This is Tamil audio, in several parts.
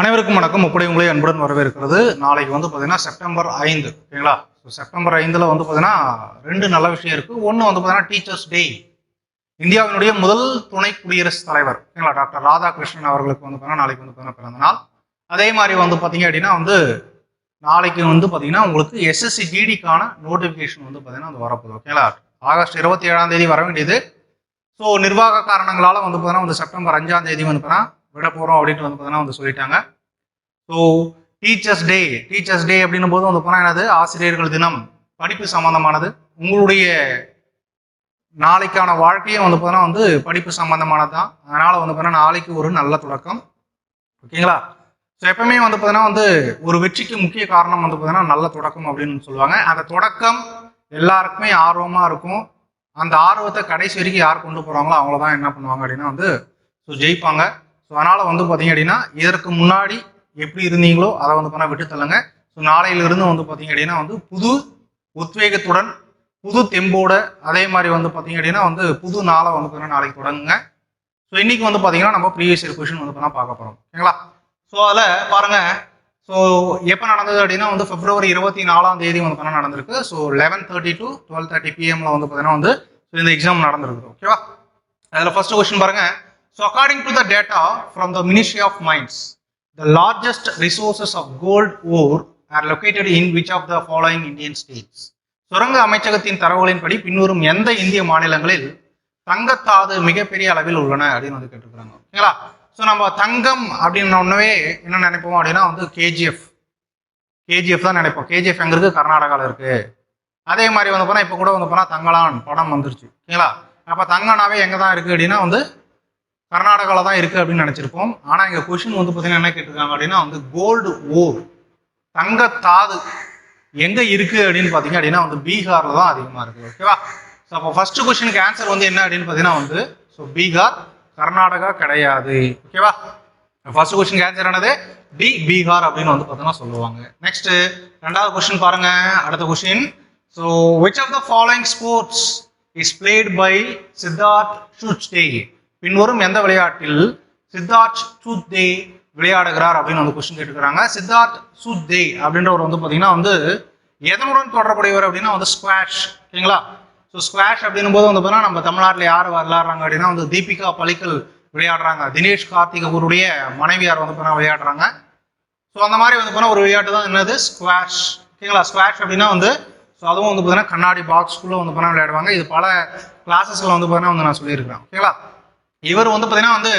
அனைவருக்கும் வணக்கம். முப்படை உங்களை அன்புடன் வரவேற்கிறது. நாளைக்கு வந்து பார்த்தீங்கன்னா செப்டம்பர் ஐந்து. ஓகேங்களா? ஸோ செப்டம்பர் ஐந்தில் வந்து பார்த்தீங்கன்னா ரெண்டு நல்ல விஷயம் இருக்குது ஒன்று வந்து பார்த்தீங்கன்னா டீச்சர்ஸ் டே இந்தியாவினுடைய முதல் துணை குடியரசுத் தலைவர். ஓகேங்களா? டாக்டர் ராதாகிருஷ்ணன் அவர்களுக்கு வந்து பார்த்தீங்கன்னா நாளைக்கு வந்து பார்த்தீங்கன்னா பிறந்த நாள். அதே மாதிரி வந்து பார்த்தீங்க அப்படின்னா வந்து நாளைக்கு வந்து பார்த்தீங்கன்னா உங்களுக்கு எஸ்எஸ்சி ஜிடிக்கான நோட்டிஃபிகேஷன் வந்து பார்த்தீங்கன்னா வந்து வரப்போகுது. ஓகேங்களா? ஆகஸ்ட் இருபத்தி ஏழாம் தேதி வர வேண்டியது. ஸோ நிர்வாக காரணங்களால் வந்து பார்த்தீங்கன்னா வந்து செப்டம்பர் அஞ்சாம் தேதி வந்து பார்த்தீங்கன்னா விட போகிறோம் அப்படின்ட்டு வந்து பார்த்தீங்கன்னா வந்து சொல்லிட்டாங்க. So teachers day teachers day அப்படின்னும் போது வந்து போனால் என்னது? ஆசிரியர்கள் தினம். படிப்பு சம்பந்தமானது. உங்களுடைய நாளைக்கான வாழ்க்கையும் வந்து பார்த்தீங்கன்னா வந்து படிப்பு சம்பந்தமானது தான் அதனால் வந்து பார்த்தீங்கன்னா நாளைக்கு ஒரு நல்ல தொடக்கம். ஓகேங்களா? ஸோ எப்பவுமே வந்து பார்த்தீங்கன்னா வந்து ஒரு வெற்றிக்கு முக்கிய காரணம் வந்து பார்த்தீங்கன்னா நல்ல தொடக்கம் அப்படின்னு சொல்லுவாங்க. அந்த தொடக்கம் எல்லாருக்குமே ஆர்வமாக இருக்கும். அந்த ஆர்வத்தை கடைசி வரைக்கும் யார் கொண்டு போகிறாங்களோ அவங்கள தான் என்ன பண்ணுவாங்க அப்படின்னா வந்து ஸோ ஜெயிப்பாங்க. ஸோ அதனால் வந்து பார்த்தீங்க அப்படின்னா இதற்கு முன்னாடி எப்படி இருந்தீங்களோ அதை வந்து பண்ண விட்டு தள்ளுங்க. ஸோ நாளையிலிருந்து வந்து பார்த்தீங்க அப்படின்னா வந்து புது உத்வேகத்துடன் புது தெம்போட அதே மாதிரி வந்து பார்த்தீங்க அப்படின்னா வந்து புது நாளை வந்து பார்த்தீங்கன்னா நாளைக்கு தொடங்குங்க. ஸோ இன்றைக்கி வந்து பார்த்தீங்கன்னா நம்ம ப்ரீவியஸ் இயர் கொஷின் வந்து பண்ணால் பார்க்க போகிறோம் ஓகேங்களா? ஸோ அதில் பாருங்கள் ஸோ எப்போ நடந்தது அப்படின்னா வந்து பிப்ரவரி இருபத்தி நாலாம் தேதி வந்து பண்ண நடந்திருக்கு. So eleven thirty to twelve thirty பிஎம்ல வந்து பார்த்தீங்கன்னா வந்து இந்த எக்ஸாம் நடந்திருக்கு ஓகேவா? அதில் ஃபர்ஸ்ட் கொஸ்டின் பாருங்கள் so according to the data from the Ministry of Mines, the largest resources of gold ore are located in which of the following Indian states சுரங்க அமைச்சகத்தின் தரவுகளின்படி பின்வரும் எந்த இந்திய மாநிலங்களில் தங்கத்தாது மிகப்பெரிய அளவில் உள்ளன அப்படின்னு வந்து கேட்டிருக்கிறாங்க. ஓகேங்களா? ஸோ நம்ம தங்கம் அப்படின்னு ஒன்றுவே என்ன நினைப்போம் அப்படின்னா வந்து கேஜிஎஃப் கேஜிஎஃப் தான் நினைப்போம். கேஜிஎஃப் எங்க இருக்கு கர்நாடகாவில் இருக்கு. அதே மாதிரி வந்து போனால் இப்போ கூட வந்து போனால் தங்கலான் படம் வந்துருச்சு. ஓகேங்களா? அப்போ தங்கனாவே எங்கே தான் இருக்குது அப்படின்னா வந்து கர்நாடகாவில் தான் இருக்குது அப்படின்னு நினச்சிருப்போம். ஆனால் இங்கே கொஷின் வந்து பார்த்தீங்கன்னா என்ன கேட்டிருக்காங்க அப்படின்னா வந்து கோல்டு ஓர் தங்கத்தாது எங்கே இருக்குது அப்படின்னு பார்த்தீங்க அப்படின்னா வந்து பீகாரில் தான் அதிகமாக இருக்குது ஓகேவா ஸோ அப்போ ஃபஸ்ட்டு கொஷினுக்கு ஆன்சர் வந்து என்ன அப்படின்னு பார்த்தீங்கன்னா வந்து ஸோ பீகார் கர்நாடகா கிடையாது. ஓகேவா ஃபர்ஸ்ட் கொஸ்டின் ஆன்சர் என்னது? டி பீகார் அப்படின்னு வந்து பார்த்தீங்கன்னா சொல்லுவாங்க. நெக்ஸ்ட் ரெண்டாவது கொஸ்டின் பாருங்க. அடுத்த question so which of the following sports is played by Siddharth ஷூட்ஸ்டே பின்வரும் எந்த விளையாட்டில் சித்தார்த் சூத்தே விளையாடுகிறார் அப்படின்னு வந்து கொஸ்டின் கேட்டுக்கிறாங்க சித்தார்த் சூத்தே அப்படின்றவர் வந்து பார்த்தீங்கன்னா வந்து எதனுடன் தொடர்புடையவர் அப்படின்னா வந்து ஸ்குவாஷ். ஓகேங்களா? ஸோ ஸ்குவாஷ் அப்படின்னும் போது வந்து பார்த்தீங்கன்னா நம்ம தமிழ்நாட்டில் யார் விளையாடுறாங்க அப்படின்னா வந்து தீபிகா பலிக்கல் விளையாடுறாங்க. தினேஷ் கார்த்திக் அவருடைய மனைவியார் வந்து பார்த்தீங்கன்னா விளையாடுறாங்க. ஸோ அந்த மாதிரி வந்து பார்த்தீங்கன்னா ஒரு விளையாட்டு தான் என்னது? ஸ்குவாஷ். ஓகேங்களா? ஸ்குவாஷ் அப்படின்னா வந்து ஸோ அதுவும் வந்து பார்த்தீங்கன்னா கண்ணாடி பாக்ஸ்குள்ளே வந்து பார்த்தீங்கன்னா விளையாடுவாங்க. இது பல கிளாஸஸில் வந்து பார்த்தீங்கன்னா வந்து நான் சொல்லியிருக்கிறேன். ஓகேங்களா? இவர் வந்து பார்த்தீங்கன்னா வந்து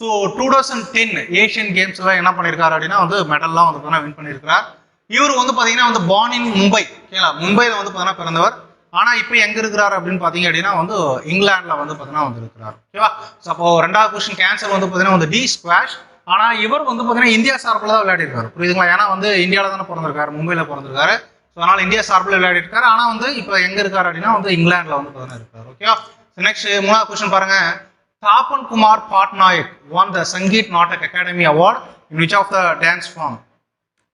so two thousand ten Asian கேம்ஸ்ல என்ன பண்ணியிருக்காரு அப்படின்னா வந்து மெடல்லாம் வந்து பார்த்தீங்கன்னா வின் பண்ணியிருக்கிறார் இவர் வந்து பார்த்தீங்கன்னா வந்து பார்ன் இன் மும்பை ஓகேங்களா மும்பையில் வந்து பார்த்தீங்கன்னா பிறந்தவர். ஆனா இப்போ எங்க இருக்கிறார் அப்படின்னு பாத்தீங்க அப்படின்னா வந்து இங்கிலாந்துல வந்து பாத்தீங்கன்னா வந்து இருக்கிறார். ஓகேவா ஸோ அப்போ ரெண்டாவது கொஸ்டின் கேன்சர் வந்து பாத்தீங்கன்னா வந்து டி ஸ்குவாஷ் ஆனா இவர் வந்து பாத்தீங்கன்னா இந்தியா சார்பில் தான் விளையாடிருக்காரு. புரியுதுங்களா? ஏன்னா வந்து இந்தியாவில தானே பிறந்திருக்காரு மும்பையில் பிறந்திருக்காரு. ஸோ அதனால இந்தியா சார்பில் விளையாடிருக்காரு. ஆனா வந்து இப்போ எங்க இருக்காரு அப்படின்னா வந்து இங்கிலாந்துல வந்து பாத்தீங்கன்னா இருக்காரு. ஓகேவா நெக்ஸ்ட் மூணாவது கொஸ்டின் பாருங்க. Tapan Kumar Patnaik won the Sangeet Natak academy award in which of the dance form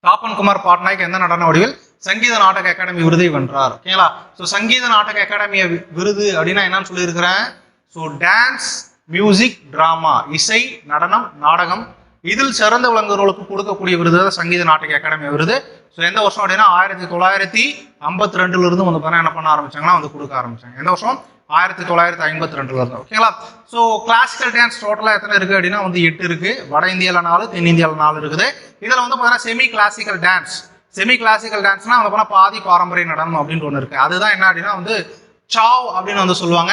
Tapan Kumar Patnaik எந்த நடன வடிவில் சங்கீத நாடக அகாடமி விருதை வென்றார்? ஓகேங்களா ஸோ சங்கீத நாடக அகாடமி விருது அப்படின்னா என்னன்னு சொல்லியிருக்கிறேன். ஸோ டான்ஸ் மியூசிக் ட்ராமா இசை நடனம் நாடகம். இதில் சிறந்த விளங்குறவர்களுக்கு கொடுக்கக்கூடிய விருது தான் சங்கீத நாடக அகாடமி விருது. ஸோ எந்த வருஷம் அப்படின்னா ஆயிரத்தி தொள்ளாயிரத்தி ஐம்பத்தி ரெண்டுலேருந்து வந்து பார்த்தீங்கன்னா என்ன பண்ண ஆரம்பிச்சாங்கன்னா வந்து கொடுக்க ஆரம்பிச்சாங்க. எந்த வருஷம்? ஆயிரத்தி தொள்ளாயிரத்தி ஐம்பத்தி ரெண்டுல இருந்து. ஓகேங்களா ஸோ கிளாசிக்கல் டான்ஸ் டோட்டலாக எத்தனை இருக்குது அப்படின்னா வந்து எட்டு இருக்குது வட இந்தியாவில் நாலு தென்னிந்தியாவில் நாலு இருக்குது. இதில் வந்து பார்த்தீங்கன்னா semi classical dance semi classical டான்ஸ்னா வந்து போனால் பாதி பாரம்பரிய நடனம் அப்படின்னு ஒன்று இருக்குது அதுதான் என்ன அப்படின்னா வந்து சாவ் அப்படின்னு வந்து சொல்லுவாங்க.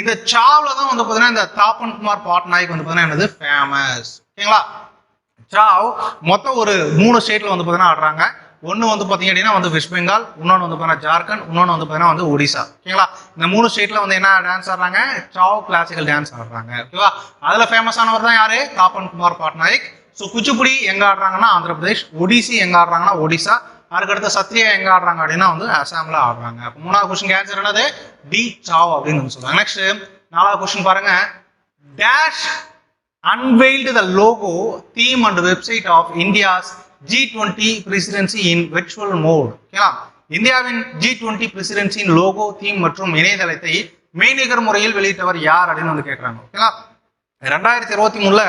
இந்த சாவ்ல தான் வந்து பார்த்தீங்கன்னா இந்த தாப்பன் குமார் பாட்நாயக் வந்து பார்த்தீங்கன்னா என்னது? ஃபேமஸ் ஓகேங்களா சாவ் மொத்தம் ஒரு மூணு ஸ்டேட்டில் வந்து பார்த்தீங்கன்னா ஆடுறாங்க. ஒன்று வந்து பார்த்தீங்க அப்படின்னா வந்து வெஸ்ட் பெங்கால் இன்னொன்று வந்து பார்த்தீங்கன்னா ஜார்க்கண்ட் இன்னொன்று வந்து பார்த்தீங்கன்னா வந்து ஒடிசா ஓகேங்களா இந்த மூணு ஸ்டேட்டில் வந்து என்ன டான்ஸ் ஆடுறாங்க? சாவ் கிளாசிக்கல் டான்ஸ் ஆடுறாங்க. ஓகேவா அதில் ஃபேமஸானவர் தான் யாரு? தாப்பன் குமார் பட்நாயக் ஸோ குச்சிப்புடி எங்கே ஆடுறாங்கன்னா ஆந்திர பிரதேஷ் ஒடிசி எங்கே ஆடுறாங்கன்னா ஒடிசா அதுக்கடுத்து சத்ரியா எங்கே ஆடுறாங்க அப்படின்னா வந்து அசாமில் ஆடுறாங்க. அப்போ மூணாவது கொஸ்டின் ஆன்சர் என்னது? டி சாவ் அப்படின்னு வந்து சொல்லுவாங்க நெக்ஸ்ட் நாலாவது கொஸ்டின் பாருங்க. Dash unveiled the logo theme and website of India's G G20 presidency in virtual mode ஓகேவா இந்தியாவின் ஜி டுவெண்ட்டி பிரசிடென்சியின் லோகோ தீம் மற்றும் இணையதளத்தை மெய்நிகர் முறையில் வெளியிட்டவர் யார் அப்படின்னு வந்து கேட்குறாங்க. ஓகேங்களா ரெண்டாயிரத்தி இருபத்தி மூணுல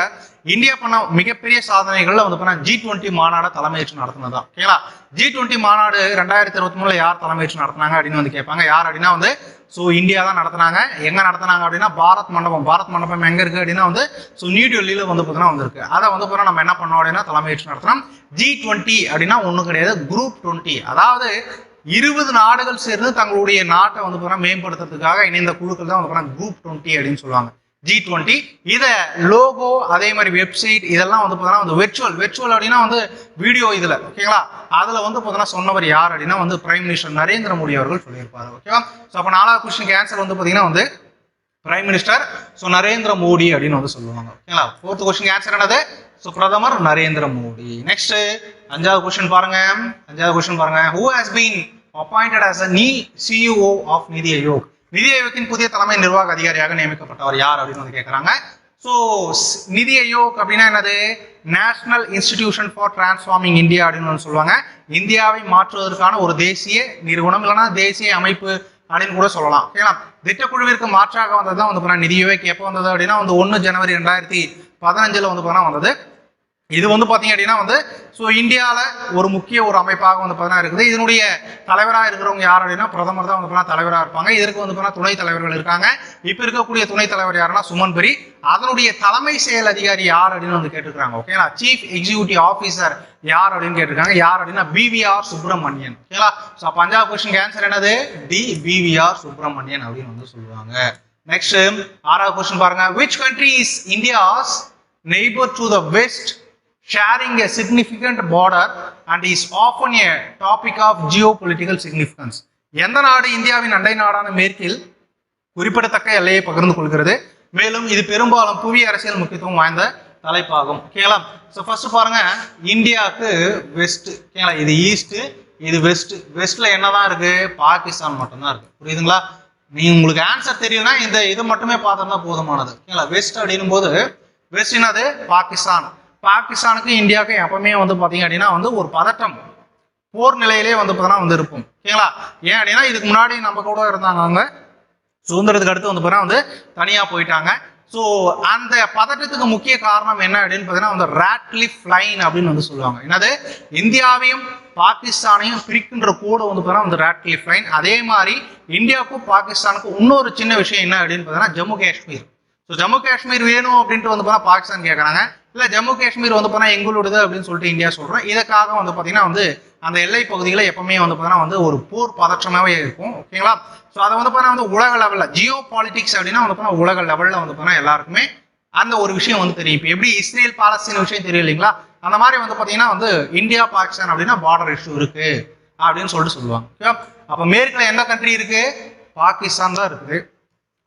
இந்தியா பண்ண மிகப்பெரிய சாதனைகள்ல வந்து பண்ண ஜி டுவெண்ட்டி மாநாடு தலைமையேற்று நடத்தினதான் ஓகேங்களா? ஜி டுவெண்ட்டி மாநாடு ரெண்டாயிரத்தி இருபத்தி மூணுல யார் தலைமையேற்று நடத்தினாங்க அப்படின்னு வந்து கேட்பாங்க. யார் அப்படின்னா வந்து ஸோ இந்தியா தான் நடத்தினாங்க. எங்க நடத்தினாங்க அப்படின்னா பாரத் மண்டபம். பாரத் மண்டபம் எங்க இருக்கு அப்படின்னா வந்து ஸோ நியூ டெல்லியில வந்து பார்த்தீங்கன்னா வந்திருக்கு அதை வந்து பார்த்தீங்கன்னா நம்ம என்ன பண்ணோம் அப்படின்னா தலைமையேற்று நடத்தினோம். ஜி டுவெண்ட்டி அப்படின்னா ஒன்றும் கிடையாது குரூப் டுவெண்ட்டி அதாவது இருபது நாடுகள் சேர்ந்து தங்களுடைய நாட்டை வந்து பார்த்தீங்கன்னா மேம்படுத்துறதுக்காக இணைந்த குழுக்கள் தான் வந்து பார்த்தீங்கன்னா குரூப் டுவெண்ட்டி அப்படின்னு சொல்லுவாங்க. ஜி டுவெண்ட்டி இதை லோகோ அதே மாதிரி வெப்சைட் இதெல்லாம் வந்து பார்த்தீங்கன்னா வந்து வெர்ச்சுவல் வெர்ச்சுவல் அப்படின்னா வந்து வீடியோ இதில் ஓகேங்களா அதில் வந்து பார்த்தீங்கன்னா சொன்னவர் யார் அப்படின்னா வந்து பிரைம் மினிஸ்டர் நரேந்திர மோடி அவர்கள் சொல்லியிருப்பார் ஓகேவா ஸோ அப்போ நாலாவது கொஸ்டினுக்கு ஆன்சர் வந்து பார்த்தீங்கன்னா வந்து prime minister so Narendra Modi அப்படின்னு வந்து சொல்லுவாங்க ஓகேங்களா ஃபோர்த் கொஸ்டின் ஆன்சர் என்னது? ஸோ பிரதமர் நரேந்திர மோடி. நெக்ஸ்ட் அஞ்சாவது கொஸ்டின் பாருங்க. அஞ்சாவது கொஸ்டின் பாருங்க. Who has been appointed as a new CEO of நிதி ஆயோக் நிதி ஆயோக்கின் புதிய தலைமை நிர்வாக அதிகாரியாக நியமிக்கப்பட்டவர் யார் அப்படின்னு வந்து கேட்குறாங்க ஸோ நிதி ஆயோக் அப்படின்னா என்னது? National institution for transforming India அப்படின்னு சொல்லுவாங்க. இந்தியாவை மாற்றுவதற்கான ஒரு தேசிய நிறுவனம் இல்லைன்னா தேசிய அமைப்பு அப்படின்னு கூட சொல்லலாம். ஏன்னா திட்டக்குழுவிற்கு மாற்றாக வந்தது தான் வந்து பார்த்தீங்கன்னா நிதி ஆயோக் எப்போ வந்தது அப்படின்னா வந்து ஒன்று ஜனவரி ரெண்டாயிரத்தி பதினஞ்சில் வந்து பார்த்தீங்கன்னா வந்தது. இது வந்து பார்த்தீங்க அப்படின்னா வந்து ஸோ இந்தியாவில் ஒரு முக்கிய ஒரு அமைப்பாக வந்து பார்த்தீங்கன்னா இருக்குது. இதனுடைய தலைவராக இருக்கிறவங்க யார் அப்படின்னா பிரதமர் தான் வந்து பார்த்தீங்கன்னா தலைவராக இருப்பாங்க. இதற்கு வந்து பார்த்தீங்கன்னா துணைத் தலைவர்கள் இருக்காங்க. இப்போ இருக்கக்கூடிய துணைத் தலைவர் யாருன்னா சுமன் பெரி. அதனுடைய தலைமை செயல் அதிகாரி யார் அப்படின்னு வந்து கேட்டிருக்காங்க ஓகேங்களா சீஃப் எக்ஸிக்யூட்டிவ் ஆஃபீஸர் யார் அப்படின்னு கேட்டிருக்காங்க. யார் அப்படின்னா பிவிஆர் சுப்பிரமணியன் ஓகேங்களா ஸோ பஞ்சாப் கொஸ்டின் ஆன்சர் என்னது? டி பிவிஆர் சுப்பிரமணியன் அப்படின்னு வந்து சொல்லுவாங்க. நெக்ஸ்ட் ஆறாவது கொஸ்டின் பாருங்க. Which country is India's neighbour to the west sharing a significant border and is often a topic of geopolitical significance. எந்த நாடு இந்தியாவின் அண்டை நாடான மேற்கில் குறிப்பிடத்தக்க எல்லையை பகிர்ந்து கொள்கிறது? மேலும் இது பெரும்பாலும் புவி அரசியல் முக்கியத்துவம் வாய்ந்த தலைப்பாகும். ஓகேங்களா ஸோ ஃபர்ஸ்ட் பாருங்க. இந்தியாவுக்கு வெஸ்ட் ஓகேங்களா இது ஈஸ்ட் இது வெஸ்ட் வெஸ்ட்ல என்னதான் இருக்கு? பாகிஸ்தான் மட்டும்தான் இருக்கு. புரியுதுங்களா? நீ உங்களுக்கு ஆன்சர் தெரியும்னா இந்த இது மட்டுமே பார்த்தோம்னா போதுமானது. ஓகேங்களா வெஸ்ட் அப்படின்னும் போது வெஸ்ட் என்னது? பாகிஸ்தான். பாகிஸ்தானுக்கும் இந்தியாவுக்கும் எப்பவுமே வந்து பார்த்தீங்க அப்படின்னா வந்து ஒரு பதட்டம் போர் நிலையிலே வந்து பார்த்தீங்கன்னா வந்து இருக்கும் ஓகேங்களா? ஏன் அப்படின்னா இதுக்கு முன்னாடி நம்ம கூட இருந்தாங்க அவங்க. சுதந்திரத்துக்கு அடுத்து வந்து பார்த்தீங்கன்னா வந்து தனியாக போயிட்டாங்க. ஸோ அந்த பதட்டத்துக்கு முக்கிய காரணம் என்ன அப்படின்னு பார்த்தீங்கன்னா வந்து ரேட்லிஃப் லைன் அப்படின்னு வந்து சொல்லுவாங்க. என்னது? இந்தியாவையும் பாகிஸ்தானையும் பிரிக்கின்ற கூட வந்து பார்த்தீங்கன்னா வந்து ரேட்லிஃப் லைன் அதே மாதிரி இந்தியாவுக்கும் பாகிஸ்தானுக்கும் இன்னொரு சின்ன விஷயம் என்ன அப்படின்னு பார்த்தீங்கன்னா ஜம்மு காஷ்மீர். ஸோ ஜம்மு காஷ்மீர் வேணும் அப்படின்ட்டு வந்து போனால் பாகிஸ்தான் கேட்குறாங்க இல்லை ஜம்மு காஷ்மீர் வந்து போனால் எங்களுடது அப்படின்னு சொல்லிட்டு இந்தியா சொல்கிறோம் இதுக்காக வந்து பார்த்தீங்கன்னா வந்து அந்த எல்லை பகுதிகளை எப்பவுமே வந்து பார்த்தீங்கன்னா வந்து ஒரு போர் பதற்றமாகவே இருக்கும். ஓகேங்களா ஸோ அதை வந்து பார்த்தீங்கன்னா வந்து உலக லெவலில் ஜியோ பாலிட்டிக்ஸ் அப்படின்னா வந்து பார்த்தீங்கன்னா உலக லெவலில் வந்து பார்த்தீங்கன்னா எல்லாருக்குமே அந்த ஒரு விஷயம் வந்து தெரியும். இப்போ எப்படி இஸ்ரேல் பாலஸ்தீன் விஷயம் தெரியும் இல்லைங்களா? அந்த மாதிரி வந்து பார்த்தீங்கன்னா வந்து இந்தியா பாகிஸ்தான் அப்படின்னா பார்டர் இஷ்யூ இருக்கு அப்படின்னு சொல்லிட்டு சொல்லுவாங்க. அப்போ மேற்கில் எந்த கண்ட்ரி இருக்கு? பாகிஸ்தான் தான் இருக்குது.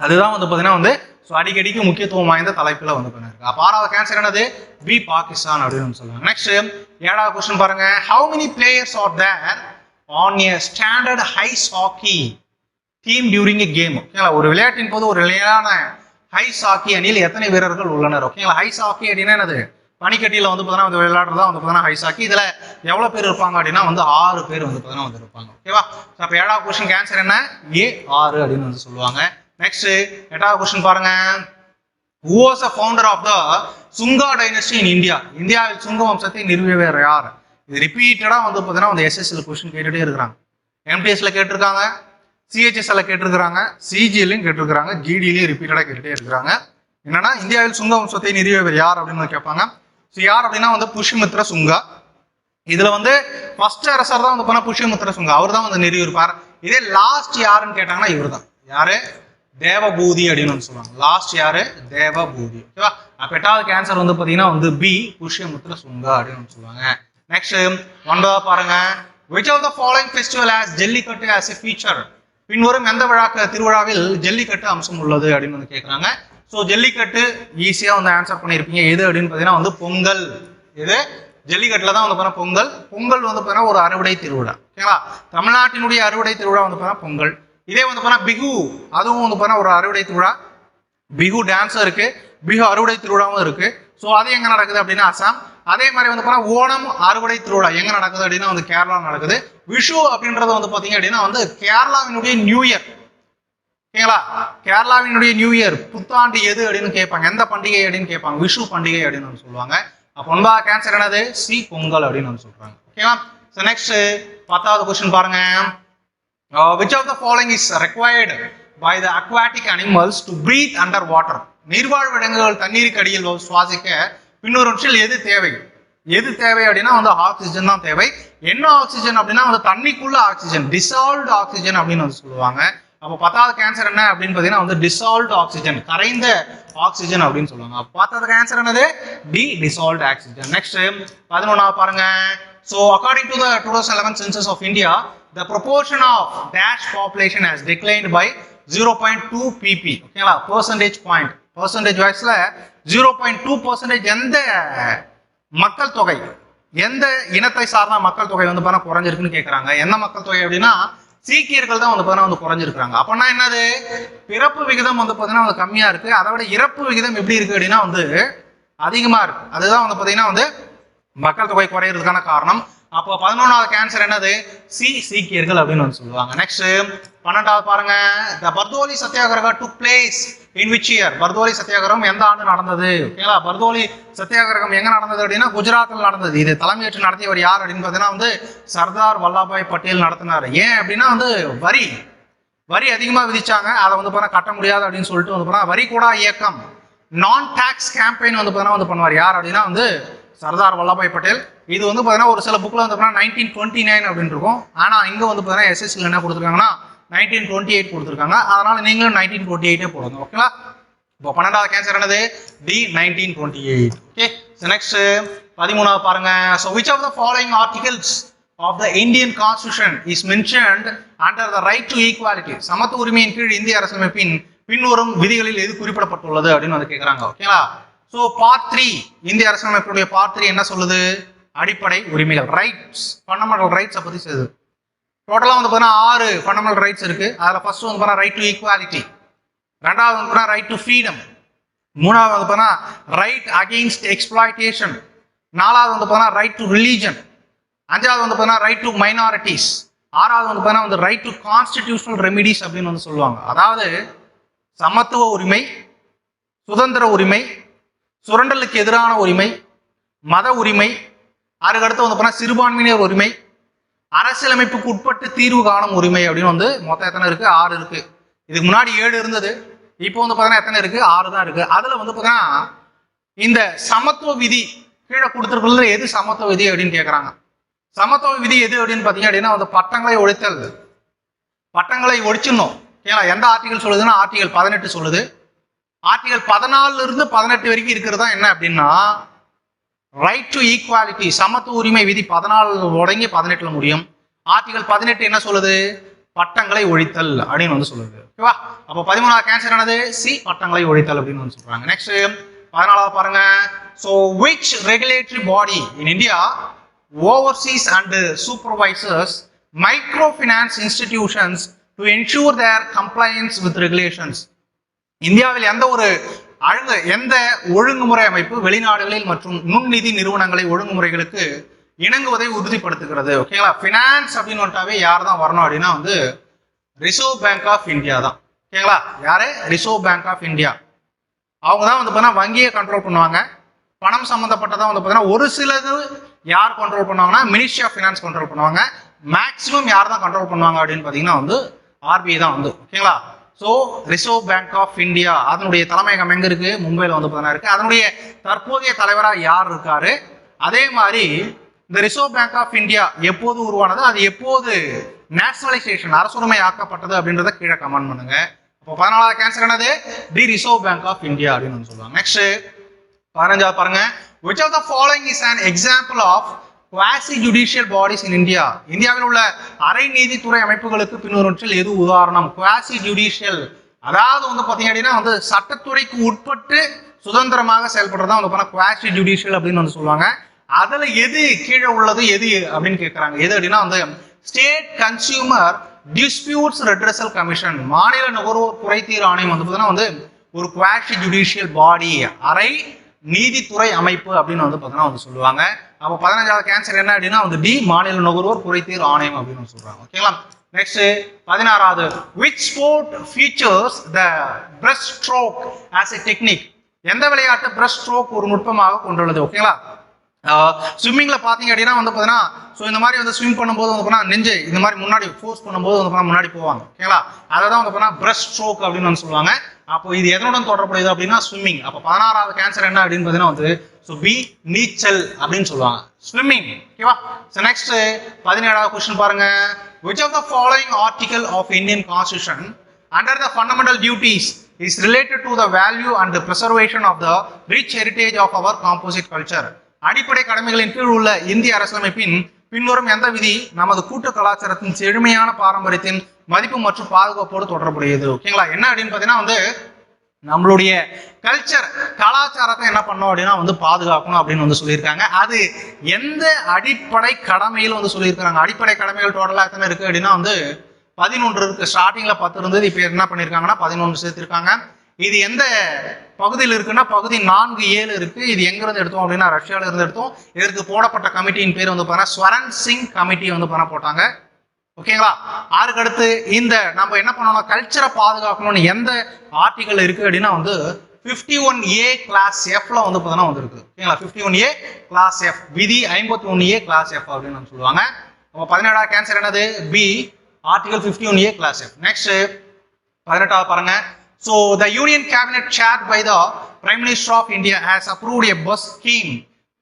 அதுதான் வந்து பார்த்தீங்கன்னா வந்து ஸோ அடிக்கடிக்கு முக்கியத்துவம் வாய்ந்த தலைப்பில் வந்து பண்ணிருக்கு அப்போ ஆறாவது கேன்சர் என்னது? பி பாகிஸ்தான் அப்படின்னு சொல்லுவாங்க. நெக்ஸ்ட் ஏழாவது கொஸ்டின் பாருங்க. How many players are there on a standard ice hockey team during a game ஓகேங்களா ஒரு விளையாட்டின் போது ஒரு நிலையான ஹைஸ் ஹாக்கி அணியில் எத்தனை வீரர்கள் உள்ளனர்? ஓகேங்களா ஹைஸ் ஹாக்கி அப்படின்னா என்னது? பனிக்கட்டியில் வந்து பார்த்தீங்கன்னா வந்து விளையாடுறதா வந்து பார்த்தீங்கன்னா ஹைஸ் ஹாக்கி இதில் எவ்வளோ பேர் இருப்பாங்க அப்படின்னா வந்து ஆறு பேர் வந்து பார்த்தீங்கன்னா வந்து இருப்பாங்க ஓகேவா அப்போ ஏழாவது கொஸ்டின் கேன்சர் என்ன? ஏ ஆறு அப்படின்னு வந்து சொல்லுவாங்க. நெக்ஸ்ட் எட்டாவது கொஸ்டின் பாருங்க. Who was a founder of the Shunga dynasty in India இந்தியாவில் சுங்க வம்சத்தை நிறுவியவர் யார்? இது ரிப்பீட்டடாக வந்து பார்த்தீங்கன்னா வந்து எஸ்எஸ்எல் கொஸ்டின் கேட்டுகிட்டே இருக்கிறாங்க. எம்டிஎஸ்ல கேட்டிருக்காங்க சிஹெச்எஸ்எல்ல கேட்டிருக்கிறாங்க சிஜிஎல்லையும் கேட்டிருக்கிறாங்க ஜிடிலையும் ரிப்பீட்டடாக கேட்டுகிட்டே இருக்கிறாங்க. என்னன்னா இந்தியாவில் சுங்க வம்சத்தை நிறுவியவர் யார் அப்படின்னு கேட்பாங்க. ஸோ யார் அப்படின்னா வந்து புஷ்யமித்ர சுங்கா. இதுல வந்து ஃபர்ஸ்ட் அரசர் தான் வந்து பண்ண புஷ்யமித்ர சுங்கா. அவர் தான் வந்து நிறுவியிருப்பார். இதே லாஸ்ட் யாருன்னு கேட்டாங்கன்னா இவர் தான் யாரு? தேவபூதி அப்படின்னு வந்து சொல்லுவாங்க. லாஸ்ட் யாரு? தேவபூதி. ஓகேவா அப்ப எட்டாவது கேன்சர் வந்து பாத்தீங்கன்னா வந்து பி புஷ்யமுத்திர சுங்கா அப்படின்னு வந்து சொல்லுவாங்க. நெக்ஸ்ட் ஒன்பதாவது பாருங்க. Which of the following festival has Jallikattu as a feature பின்வரும் எந்த விழாக்க திருவிழாவில் ஜல்லிக்கட்டு அம்சம் உள்ளது அப்படின்னு வந்து கேட்குறாங்க ஸோ ஜல்லிக்கட்டு ஈஸியாக வந்து ஆன்சர் பண்ணியிருப்பீங்க எது அப்படின்னு பார்த்தீங்கன்னா வந்து பொங்கல். இது ஜல்லிக்கட்டில் தான் வந்து பார்த்தீங்கன்னா பொங்கல். பொங்கல் வந்து பார்த்தீங்கன்னா ஒரு அறுவடை திருவிழா. ஓகேங்களா தமிழ்நாட்டினுடைய அறுவடை திருவிழா வந்து பார்த்தீங்கன்னா பொங்கல். இதே வந்து பார்த்தீங்கன்னா பிகு அதுவும் வந்து பார்த்தீங்கன்னா ஒரு அறுவடை திருவிழா. பிகு டான்ஸும் இருக்கு. பிகு அறுவடை திருவிழாவும் இருக்கு. ஸோ அது எங்க நடக்குது அப்படின்னா அசாம். அதே மாதிரி வந்து பார்த்தீங்கன்னா ஓணம் அறுவடை திருவிழா எங்க நடக்குது அப்படின்னா வந்து கேரளா நடக்குது. விஷு அப்படின்றது வந்து பாத்தீங்க அப்படின்னா வந்து கேரளாவினுடைய நியூ இயர். ஓகேங்களா கேரளாவினுடைய நியூ இயர். புத்தாண்டு எது அப்படின்னு கேட்பாங்க. எந்த பண்டிகை அப்படின்னு கேட்பாங்க. விஷு பண்டிகை அப்படின்னு வந்து சொல்லுவாங்க. அப்போ ஒன்பதாவது கேன்சர் என்னது? சி பொங்கல் அப்படின்னு வந்து சொல்றாங்க. ஓகேவா ஸோ நெக்ஸ்ட் பத்தாவது கொஸ்டின் பாருங்க. Which of the following is required by the aquatic animals to breathe under water நீர்வாழ் விலங்குகள் தண்ணீருக்கு அடியில் சுவாசிக்க பின்னொருவற்றில் எது தேவை? எது தேவை அப்படின்னா வந்து ஆக்சிஜன் தான் தேவை. என்ன ஆக்சிஜன் அப்படின்னா வந்து தண்ணிக்குள்ள ஆக்சிஜன் டிசால்வ்டு ஆக்சிஜன் அப்படின்னு வந்து சொல்லுவாங்க. அப்போ பத்தாவது கேன்சர் என்ன அப்படின்னு பார்த்தீங்கன்னா வந்து டிசால்வ்டு ஆக்சிஜன் கரைந்த ஆக்சிஜன் அப்படின்னு சொல்லுவாங்க. அப்போ பத்தாவது கேன்சர் என்னது? டி டிசால்வ்டு ஆக்சிஜன் நெக்ஸ்ட் பதினொன்னா பாருங்க. So according to the two thousand eleven census of India the proportion of dash population has declined by zero point two PP ஓகேங்களா பர்சன்டேஜ் பாயிண்ட் பர்சன்டேஜ் வைஸ்ல ஜீரோ பாயிண்ட் டூ பர்சன்டேஜ் எந்த மக்கள் தொகை? எந்த இனத்தை சார்ந்த மக்கள் தொகை வந்து பார்த்தா குறைஞ்சிருக்குன்னு கேட்குறாங்க என்ன மக்கள் தொகை அப்படின்னா சீக்கியர்கள் தான் வந்து பார்த்தீங்கன்னா வந்து குறைஞ்சிருக்காங்க அப்போனா என்னது? பிறப்பு விகிதம் வந்து பார்த்தீங்கன்னா வந்து கம்மியா இருக்கு. அதை விட இறப்பு விகிதம் எப்படி இருக்கு அப்படின்னா வந்து அதிகமா இருக்கு. அதுதான் வந்து பார்த்தீங்கன்னா வந்து மக்கள் தொகை குறையிறதுக்கான காரணம். அப்போ பதினொன்றாவது கேன்சர் என்னது? சி சீக்கியர்கள் அப்படின்னு வந்து சொல்லுவாங்க. நெக்ஸ்ட் பன்னெண்டாவது பாருங்க. The Bardoli Satyagraha took place in which year Bardoli Satyagraha எந்த ஆண்டு நடந்தது? ஓகேங்களா பர்தோலி சத்தியாகிரகம் எங்க நடந்தது அப்படின்னா குஜராத்தில் நடந்தது. இது தலைமையேற்று நடத்தியவர் யார் அப்படின்னு பார்த்தீங்கன்னா வந்து சர்தார் வல்லபாய் பட்டேல் நடத்தினார். ஏன் அப்படின்னா வந்து வரி வரி அதிகமாக விதிச்சாங்க. அதை வந்து பார்த்தா கட்ட முடியாது அப்படின்னு சொல்லிட்டு வந்து பார்த்தா வரி கூட இயக்கம். நான் டேக்ஸ் கேம்பெயின் வந்து பார்த்தீங்கன்னா வந்து பண்ணுவார். யார் அப்படின்னா வந்து சர்தார் வல்லபாய் பட்டேல். இது வந்து பார்த்தீங்கன்னா ஒரு சில புக்கில் வந்து பார்த்தீங்கன்னா நைன்டீன் டுவெண்ட்டி நைன் அப்படின்னு இருக்கும். ஆனால் இங்கே வந்து பார்த்தீங்கன்னா எஸ்எஸ்சியில் என்ன கொடுத்துருக்காங்கன்னா நைன்டீன் டுவெண்ட்டி எயிட் கொடுத்துருக்காங்க. அதனால் நீங்களும் நைன்டீன் டுவெண்ட்டி எயிட்டே போடுங்க ஓகேங்களா இப்போ பன்னெண்டாவது கேன்சர் என்னது? D nineteen twenty eight okay next பதிமூணாவது பாருங்க. So which of the following articles of the Indian constitution is mentioned under the right to equality சமத்துவ உரிமையின் கீழ் இந்திய அரசியலமைப்பின் பின்வரும் விதிகளில் எது குறிப்பிடப்பட்டுள்ளது அப்படின்னு வந்து கேட்குறாங்க ஓகேங்களா ஸோ பார்ட் த்ரீ இந்திய அரசியலமைப்புடைய பார்ட் த்ரீ என்ன சொல்லுது? அடிப்படை உரிமைகள் ரைட்ஸ் ஃபண்டமெண்டல் ரைட்ஸை பற்றி செய்யுது டோட்டலாக வந்து பார்த்தீங்கன்னா ஆறு ஃபண்டமெண்டல் ரைட்ஸ் இருக்கு. அதில் ஃபர்ஸ்ட் வந்து பார்த்தீங்கன்னா ரைட் டு ஈக்குவாலிட்டி ரெண்டாவது வந்து பார்த்தீங்கன்னா ரைட் டு ஃப்ரீடம் மூணாவது வந்து பார்த்தீங்கன்னா ரைட் அகெயின்ஸ்ட் எக்ஸ்பிளாய்டேஷன் நாலாவது வந்து பார்த்தீங்கன்னா ரைட் டு ரிலீஜன் அஞ்சாவது வந்து பார்த்தீங்கன்னா ரைட் டு மைனாரிட்டிஸ் ஆறாவது வந்து பார்த்தீங்கன்னா வந்து ரைட் டு கான்ஸ்டிடியூஷனல் ரெமிடிஸ் அப்படின்னு வந்து சொல்லுவாங்க. அதாவது சமத்துவ உரிமை சுதந்திர உரிமை சுரண்டலுக்கு எதிரான உரிமை மத உரிமை அதுக்கடுத்து வந்து பார்த்தீங்கன்னா சிறுபான்மையினர் உரிமை அரசியலமைப்புக்கு உட்பட்டு தீர்வு காணும் உரிமை அப்படின்னு வந்து மொத்தம் எத்தனை இருக்கு? ஆறு இருக்கு. இதுக்கு முன்னாடி ஏழு இருந்தது. இப்போ வந்து பார்த்தீங்கன்னா எத்தனை இருக்கு? ஆறு தான் இருக்கு. அதுல வந்து பார்த்தீங்கன்னா இந்த சமத்துவ விதி கீழே கொடுத்துருக்குள்ள எது சமத்துவ விதி அப்படின்னு கேட்குறாங்க சமத்துவ விதி எது அப்படின்னு பார்த்தீங்க அப்படின்னா வந்து பட்டங்களை ஒழித்தல். பட்டங்களை ஒழிச்சிடணும். ஏன்னா எந்த ஆர்டிகல் சொல்லுதுன்னா ஆர்டிகல் பதினெட்டு சொல்லுது. ஆர்டிகல் பதினாலுல இருந்து பதினெட்டு வரைக்கும் இருக்கிறது தான் என்ன அப்படின்னா ரைட் டு ஈக்குவாலிட்டி சமத்துவ உரிமை விதி பதினாலு தொடங்கி பதினெட்டுல முடியும். ஆர்டிகல் பதினெட்டு என்ன சொல்லுது? பட்டங்களை ஒழித்தல் அப்படின்னு வந்து சொல்லுது. ஓகேவா? அப்போ பதிமூணாவது கேன்சர் என்னது? சி பட்டங்களை ஒழித்தல் அப்படின்னு வந்து சொல்றாங்க. நெக்ஸ்ட் பதினாலாவது பாருங்க. So which regulatory body in India oversees and supervisors micro finance institutions to ensure their compliance with regulations இந்தியாவில் எந்த ஒரு அழுங்கு எந்த ஒழுங்குமுறை அமைப்பு வெளிநாடுகளில் மற்றும் நுண்நிதி நிறுவனங்களை ஒழுங்குமுறைகளுக்கு இணங்குவதை உறுதிப்படுத்துகிறது ஓகேங்களா ஃபினான்ஸ் அப்படின்னு வந்துட்டாவே யார் தான் வரணும் அப்படின்னா வந்து ரிசர்வ் பேங்க் ஆஃப் இந்தியா தான் ஓகேங்களா யாரு? ரிசர்வ் பேங்க் ஆஃப் இந்தியா அவங்க தான் வந்து பார்த்தீங்கன்னா வங்கியை கண்ட்ரோல் பண்ணுவாங்க. பணம் சம்மந்தப்பட்டதான் வந்து பார்த்தீங்கன்னா ஒரு சிலது யார் கண்ட்ரோல் பண்ணுவாங்கன்னா மினிஸ்ட்ரி ஆஃப் ஃபினான்ஸ் கண்ட்ரோல் பண்ணுவாங்க. மேக்ஸிமம் யார் தான் கண்ட்ரோல் பண்ணுவாங்க அப்படின்னு பார்த்தீங்கன்னா வந்து ஆர்பிஐ தான் வந்து ஓகேங்களா so Reserve Bank of India அதனுடைய தலைமையகம் எங்க இருக்கு? மும்பையில் வந்து பார்த்தீங்கன்னா இருக்கு. அதனுடைய தற்போதைய தலைவராக யார் இருக்காரு? அதே மாதிரி இந்த ரிசர்வ் பேங்க் ஆஃப் இந்தியா எப்போது உருவானது? அது எப்போது நேஷனலைசேஷன் அரசுரிமை ஆக்கப்பட்டது அப்படின்றத கீழே கமெண்ட் பண்ணுங்க. அப்போ பதினாலாவது கேன்சர் என்னது? The Reserve Bank of India அப்படின்னு சொல்லுவாங்க. நெக்ஸ்ட் பதினஞ்சாவது பாருங்க. Which of the following is an example of quasi judicial bodies in India இந்தியாவில் உள்ள அரை நீதித்துறை அமைப்புகளுக்கு பின்வருவற்றில் எது உதாரணம்? குவாசி ஜுடிஷியல் அதாவது வந்து பார்த்தீங்க அப்படின்னா வந்து சட்டத்துறைக்கு உட்பட்டு சுதந்திரமாக செயல்படுறதா வந்து பார்த்தா குவாசி ஜுடிஷியல் அப்படின்னு வந்து சொல்லுவாங்க. அதில் எது கீழே உள்ளது எது அப்படின்னு கேட்குறாங்க எது அப்படின்னா வந்து state consumer disputes redressal commission மாநில நுகர்வோர் குறைதீர் ஆணையம் வந்து பார்த்தீங்கன்னா வந்து ஒரு குவாஷி ஜுடிஷியல் பாடி அரை நீதித்துறை அமைப்பு அப்படின்னு வந்து பார்த்தீங்கன்னா வந்து சொல்லுவாங்க. அப்போ பதினஞ்சாவது கேன்சர் என்ன அப்படின்னா வந்து டி மாநில நுகர்வோர் குறைத்தீர் ஆணையம் அப்படின்னு சொல்றாங்க. ஓகேங்களா நெக்ஸ்ட் பதினாறாவது which sport features the breast stroke as a technique எந்த விளையாட்டு பிரஸ்ட் ஸ்ட்ரோக் ஒரு நுட்பமாக கொண்டுள்ளது? ஓகேங்களா ஸ்விம்மிங்ல பாத்தீங்க அப்படின்னா வந்து பாத்தீங்கன்னா ஸோ இந்த மாதிரி வந்து ஸ்விம் பண்ணும்போது வந்து பார்த்தீங்கன்னா நெஞ்சு இந்த மாதிரி முன்னாடி ஃபோர்ஸ் பண்ணும்போது வந்து பார்த்தா முன்னாடி போவாங்க. ஓகேங்களா அதை தான் வந்து பார்த்தீங்கன்னா பிரஸ்ட் ஸ்ட்ரோக் அப்படின்னு வந்து சொல்லுவாங்க. அப்போ இது எதனுடன் தொடர்புடையது அப்படின்னா ஸ்விம்மிங் அப்போ பதினாறாவது கேன்சர் என்ன அப்படின்னு பார்த்தீங்கன்னா வந்து ஸோ பி நீச்சல் அப்படின்னு சொல்லுவாங்க. ஸ்விம்மிங் ஓகேவா ஸோ நெக்ஸ்ட் பதினேழாவது கொஸ்டின் பாருங்க. Which of the following article of Indian constitution under the fundamental duties is related to the value and preservation of the rich heritage of our composite culture அடிப்படை கடமைகளின் கீழ் உள்ள இந்திய அரசியலமைப்பின் பின்வரும் எந்த விதி நமது கூட்டு கலாச்சாரத்தின் செழுமையான பாரம்பரியத்தின் மதிப்பு மற்றும் பாதுகாப்போடு தொடர்புடையது. ஓகேங்களா? என்ன அப்படின்னு பார்த்தீங்கன்னா வந்து நம்மளுடைய கல்ச்சர் கலாச்சாரத்தை என்ன பண்ணோம் அப்படின்னா வந்து பாதுகாக்கணும் அப்படின்னு வந்து சொல்லியிருக்காங்க. அது எந்த அடிப்படை கடமையில் வந்து சொல்லியிருக்காங்க அடிப்படை கடமைகள் டோட்டலாக எத்தனை இருக்குது அப்படின்னா வந்து பதினொன்று இருக்கு. ஸ்டார்டிங்கில் பத்து இருந்தது இப்போ என்ன பண்ணியிருக்காங்கன்னா பதினொன்று சேர்த்திருக்காங்க. இது எந்த பகுதியில் இருக்குன்னா பகுதி நான்கு ஏழு இருக்கு. இது எங்கிருந்து எடுத்தோம் அப்படின்னா ரஷ்யாவில இருந்து எடுத்தோம். இதற்கு போடப்பட்ட கமிட்டியின் பேர் வந்து பார்த்தா ஸ்வரன் சிங் கமிட்டி வந்து பண்ண போட்டாங்க. ஓகேங்களா அதுக்கு அடுத்து இந்த நம்ம என்ன பண்ணணும்? கல்ச்சரை பாதுகாக்கணும்னு எந்த ஆர்டிகல் இருக்கு அப்படின்னா வந்து ஃபிஃப்டி ஒன் ஏ கிளாஸ் எஃப்ல வந்து பார்த்தீங்கன்னா வந்திருக்கு. ஓகேங்களா fifty one A clause F விதி ஐம்பத்தி ஒன் ஏ கிளாஸ் எஃப் அப்படின்னு சொல்லுவாங்க. அப்போ பதினேழாவது கேன்சர் என்னது? B article fifty one A clause F next பதினெட்டாவது பாருங்க. So the union cabinet chaired by the Prime minister of India has approved a bus scheme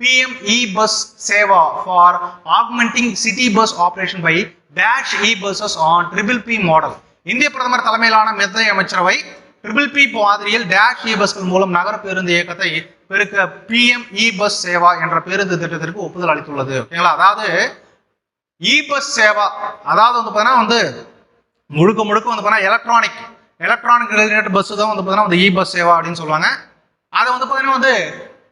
PM E-Bus Sewa for augmenting city bus operation by dash E buses on triple P model இந்திய பிரதமர் தலைமையிலான மத்திய அமைச்சரவை ட்ரிபிள் பி மாதிரியில் டேஷ் இ பஸ்கள் மூலம் நகர பேருந்து இயக்கத்தை பெருக்க பிஎம் இ பஸ் சேவா என்ற பேருந்து திட்டத்திற்கு ஒப்புதல் அளித்துள்ளது. ஓகேங்களா? அதாவது இ பஸ் சேவா அதாவது வந்து பார்த்தீங்கன்னா வந்து முழுக்க முழுக்க வந்து பார்த்தீங்கன்னா எலக்ட்ரானிக் எலக்ட்ரானிக் ரிலேட்டட் பஸ் தான் வந்து பார்த்தீங்கன்னா வந்து இ பஸ் சேவா அப்படின்னு சொல்லுவாங்க அதை வந்து பார்த்தீங்கன்னா வந்து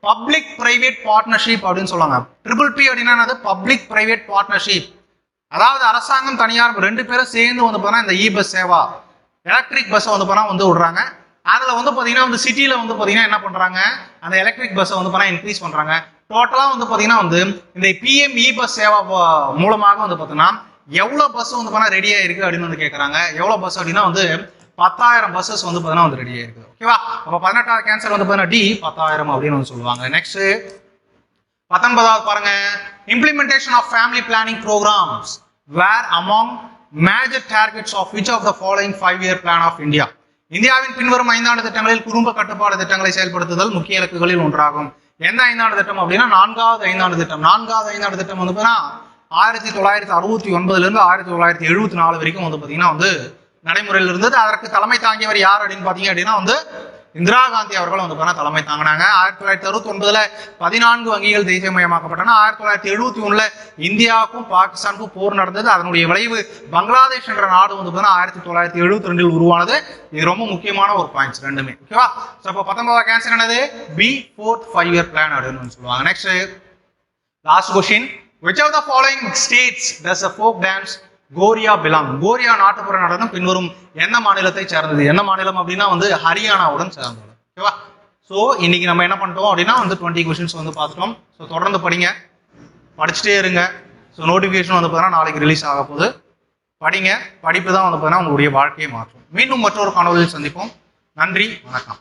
பப்ளிக் பிரைவேட் பார்ட்னர்ஷிப் அப்படின்னு சொல்லுவாங்க ட்ரிபிள் பி அப்படின்னா என்னது பப்ளிக் பிரைவேட் பார்ட்னர்ஷிப் அதாவது அரசாங்கம் தனியார் ரெண்டு பேரும் சேர்ந்து வந்து பார்த்தீங்கன்னா இந்த இ பஸ் சேவா எலக்ட்ரிக் பஸ்ஸை வந்து பார்த்தீங்கன்னா வந்து விடுறாங்க அதில் வந்து பார்த்தீங்கன்னா வந்து சிட்டியில் வந்து பார்த்தீங்கன்னா என்ன பண்ணுறாங்க அந்த எலக்ட்ரிக் பஸ்ஸை வந்து பார்த்தீங்கன்னா இன்க்ரீஸ் பண்ணுறாங்க டோட்டலாக வந்து பார்த்தீங்கன்னா வந்து இந்த பிஎம் இ பஸ் சேவா மூலமாக வந்து பார்த்தீங்கன்னா எவ்வளோ பஸ் வந்து பார்த்தீங்கன்னா ரெடியாக இருக்குது அப்படின்னு வந்து கேட்குறாங்க எவ்வளோ பஸ் அப்படின்னா வந்து பத்தாயிரம் பஸ்ஸஸ் வந்து பார்த்தீங்கன்னா வந்து ரெடி இருக்குது ஓகேவா அப்போ பதினெட்டாவது கேன்சர் வந்து பார்த்தீங்கன்னா டி பத்தாயிரம் அப்படின்னு வந்து சொல்லுவாங்க. நெக்ஸ்ட் பத்தொன்பதாவது பாருங்க. Implementation of family planning programmes were among major targets of which of the following five year plan of India இந்தியாவின் பின்வரும் ஐந்தாண்டு திட்டங்களில் குடும்ப கட்டுப்பாடு திட்டங்களை செயல்படுத்துதல் முக்கிய இலக்குகளில் ஒன்றாகும். எந்த ஐந்தாண்டு திட்டம் அப்படின்னா? நான்காவது ஐந்தாண்டு திட்டம். நான்காவது ஐந்தாண்டு திட்டம் வந்து பார்த்தீங்கன்னா ஆயிரத்தி தொள்ளாயிரத்தி அறுபத்தி ஒன்பதுலேருந்து ஆயிரத்தி தொள்ளாயிரத்தி எழுபத்தி நாலு வரைக்கும் வந்து பார்த்தீங்கன்னா வந்து நடைமுறையில் இருந்தது. அதற்கு தலைமை தாங்கியவர் யார் அப்படின்னு பார்த்தீங்க அப்படின்னா வந்து இந்திரா காந்தி அவர்கள் வந்து பார்த்தீங்கன்னா தலைமை தாங்கினாங்க. ஆயிரத்தி தொள்ளாயிரத்தி அறுபத்தி ஒன்பதுல பதினான்கு வங்கிகள் தேசியமயமாக்கப்பட்டன. ஆயிரத்தி தொள்ளாயிரத்தி எழுபத்தி ஒண்ணுல இந்தியாவுக்கும் பாகிஸ்தானுக்கும் போர் நடந்தது. அதனுடைய விளைவு பங்களாதேஷ் என்ற நாடு வந்து பார்த்தீங்கன்னா ஆயிரத்தி தொள்ளாயிரத்தி எழுபத்தி ரெண்டில் உருவானது. இது ரொம்ப முக்கியமான ஒரு பாயிண்ட்ஸ் ரெண்டுமே. ஓகேவா ஸோ இப்போ பத்தொன்பதாவது கேன்சர் என்னது? B fourth five year plan அப்படின்னு சொல்லுவாங்க. Next last question which of the following states does a folk dance Goria belong. Goria நாட்டுப்புற நடனம் பின்வரும் என்ன மாநிலத்தை சேர்ந்தது? என்ன மாநிலம் அப்படின்னா வந்து ஹரியானாவுடன் சேர்ந்தது. ஓகேவா? ஸோ இன்னைக்கு நம்ம என்ன பண்ணிட்டோம் அப்படின்னா வந்து டுவெண்ட்டி கொஷின்ஸ் வந்து பார்த்துட்டோம். ஸோ தொடர்ந்து படிங்க. படிச்சுட்டே இருங்க. ஸோ நோட்டிஃபிகேஷன் வந்து பார்த்தீங்கன்னா நாளைக்கு ரிலீஸ் ஆக போகுது. படிங்க. படிப்பு தான் வந்து பார்த்தீங்கன்னா உங்களுடைய வாழ்க்கையை மாற்றும். மீண்டும் மற்றொரு காணொலியில் சந்திப்போம். நன்றி. வணக்கம்.